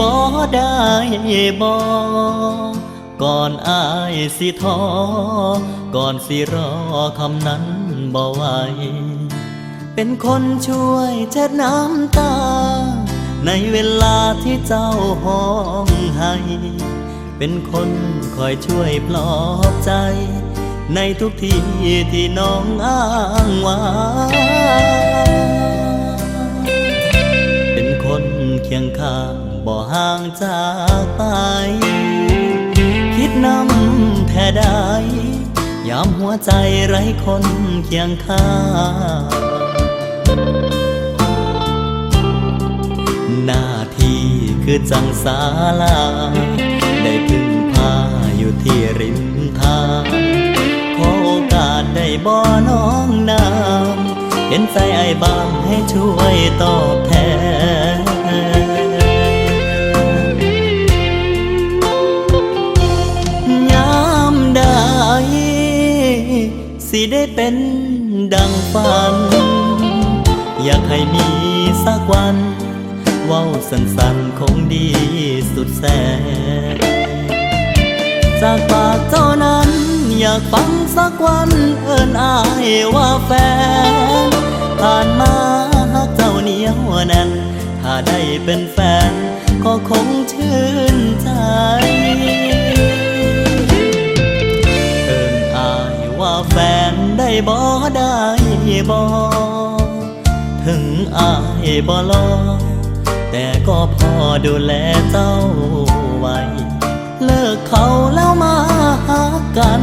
บ่ได้บ่ก่อนอายสิท้อก่อนสิรอคำนั้นบ่ไหวเป็นคนช่วยเช็ดน้ำตา ในเวลาที่เจ้าห้องให้เป็นคนคอยช่วยปลอบใจ ในทุกทีที่น้องอ้างว้าง คียงข้างบ่ห่างจากไป คิดนำแท้ได้ยามหัวใจไร้คนเคียงข้างหน้าที่คือจังสาลา ได้พึ่งพาอยู่ที่ริมทางขอโอกาสได้บ่น้องนามเห็นใจไอ้บ้างให้ช่วยตอบแทน สิได้เป็นดังฝัน อยากให้มีสักวัน เว้าสั้นๆคงดีสุดแสน จากปากเจ้านั้น อยากฟังสักวันเอินอายว่าแฟน ผ่านมาหักเจ้าเหนียวแน่น ถ้าได้เป็นแฟน ก็คงชื่นใจ บ่ได้บ่ถึงอายบ่รอแต่ก็พอดูแลเจ้าไว้ เลิกเขาแล้วมาหากัน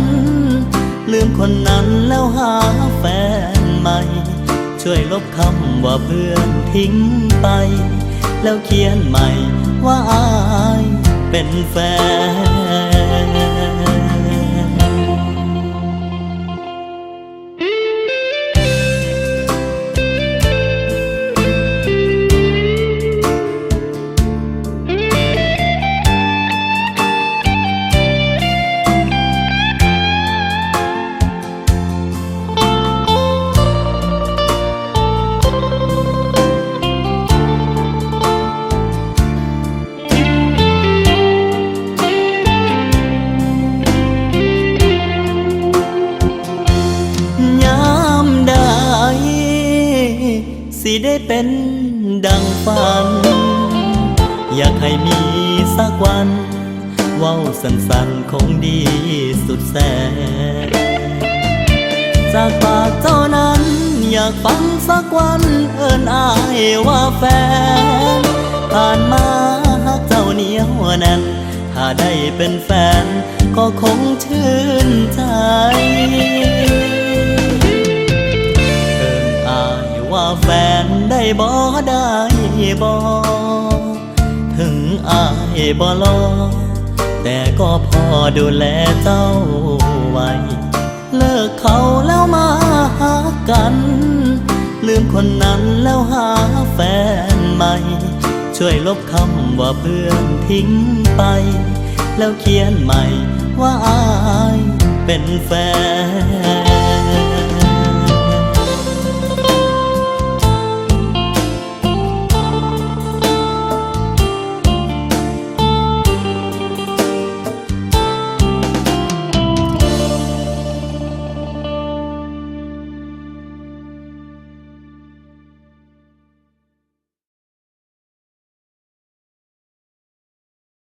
ลืมคนนั้นแล้วหาแฟนใหม่ ช่วยลบคำว่าเพื่อนทิ้งไป แล้วเขียนใหม่ว่าอายเป็นแฟน สิได้เป็นดังฝัน อยากให้มีสักวัน เว้าสั้นๆคงดีสุดแสนจากปากเจ้านั้น อยากฟังสักวัน เอินอายว่าแฟน ผ่านมาหักเจ้าเหนียวแน่นถ้าได้เป็นแฟน ก็คงชื่นใจ ว่าแฟนได้บ่ได้บ่ถึงอายบ่รอแต่ก็พอดูแลเจ้าไว้ เลิกเขาแล้วมาหากัน ลืมคนนั้นแล้วหาแฟนใหม่ ช่วยลบคำว่าเพื่อนทิ้งไป แล้วเขียนใหม่ว่าอายเป็นแฟน